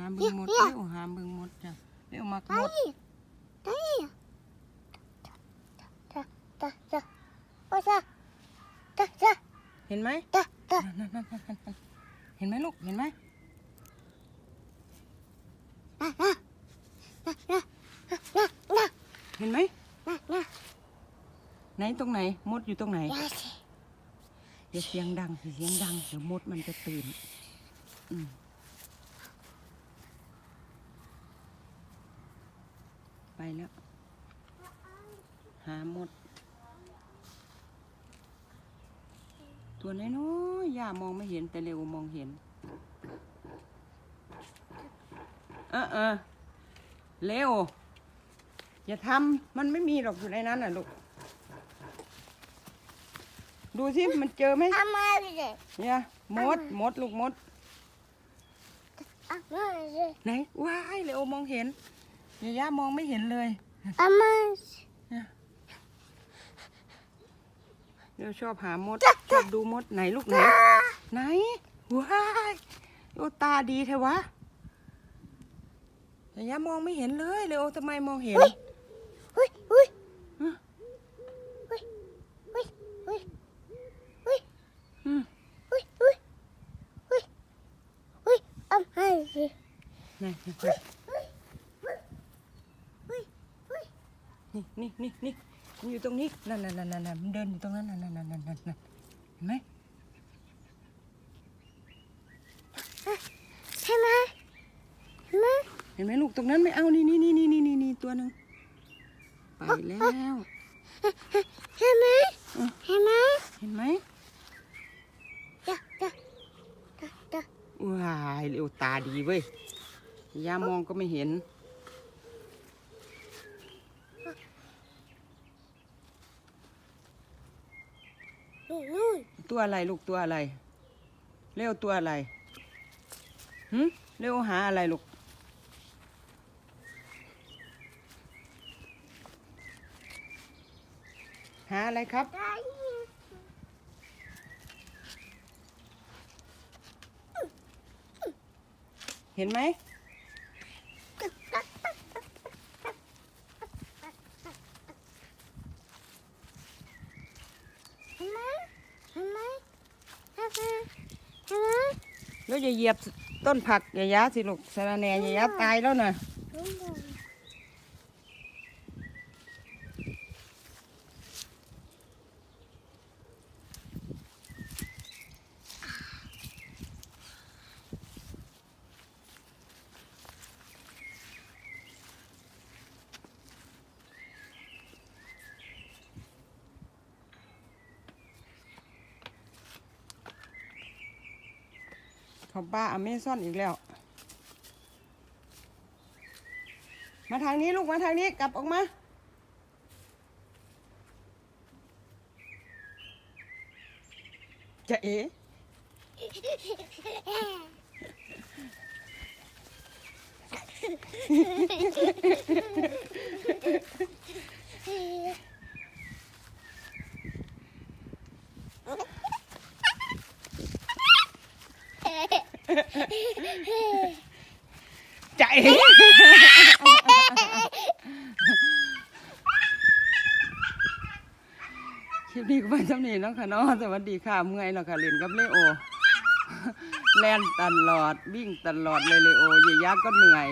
หามบึงหมดเร็วหามบึงหมดจ้ะเร็วมักหมดได้จ้ะจ้จ้ะจ้ะจ้ะจ้ะเห็นไหมจ้ะจ้ะเห็นไหมลูกเห็นไหมเห็นไหมไหนตรงไหนมดอยู่ตรงไหนอย่าเสียงดังเสียงดังเดี๋ยวมดมันจะตื่นอืม ไปแล้ว หาหมด ตัวน้อยๆย่ามองไม่เห็นแต่เร็วมองเห็น เออเออเร็ว อย่าทำมันไม่มีหรอกอยู่ในนั้นน่ะลูก ดูสิมันเจอไหม Ama bile. เนี่ยมดมดลูกมดไหนว้ายเร็วมองเห็น ยาย่ามองไม่เห็นเลย อามาเราชอบหามด ชอบดูมดไหนลูกไหน ไหน ว้ายโอตาดีเทวะยายามองไม่เห็นเลยเลยโอทำไมมองเห็น เฮ้ยเฮ้ยเฮ้ยเฮ้ยเฮ้ยเฮ้ยอืมเฮ้ยเฮ้ยเฮ้ยเฮ้ยเอาให้สิ ไหน นี่นี่นี่นี่มันอยู่ตรงนี้นั่นนั่นนั่นนั่นมันเดินอยู่ตรงนั้นนั่นนั่นนั่นนั่นนั่นนั่นเห็นไหมใช่ไหมใช่ไหมเห็นไหมลูกตรงนั้นไม่เอานี่นี่นี่นี่นี่นี่นี่ตัวหนึ่งไปแล้วใช่ไหมใช่ไหมเห็นไหมจ้ะจ้ะจ้ะจ้ะว้ายเร็วตาดีเว้ยยามองก็ไม่เห็น นู่นนู่นตัวอะไรลูกตัวอะไร เร็วตัวอะไรหึเร็วหาอะไรลูกหาอะไรครับ เห็นไหม เห็นไหมเห็นไหมเห็นไหมเห็นไหม แล้วอย่าเหยียบต้นผักอย่ายาสิลูกสะระแหน่ยายาตายแล้วนะ ขาป้าอเมซอนอีกแล้ว มาทางนี้ลูกมาทางนี้กลับออกมาจะเอ๋ จะเอ๋คลิปนี้ก็ไปจำนี้แล้วค่ะเนาะสวัสดีค่ะเมื่อยแล้วค่ะเล่นกับเลโอ แล่นตลอดวิ่งตลอดเลยเลโอเยยะก็เหนื่อย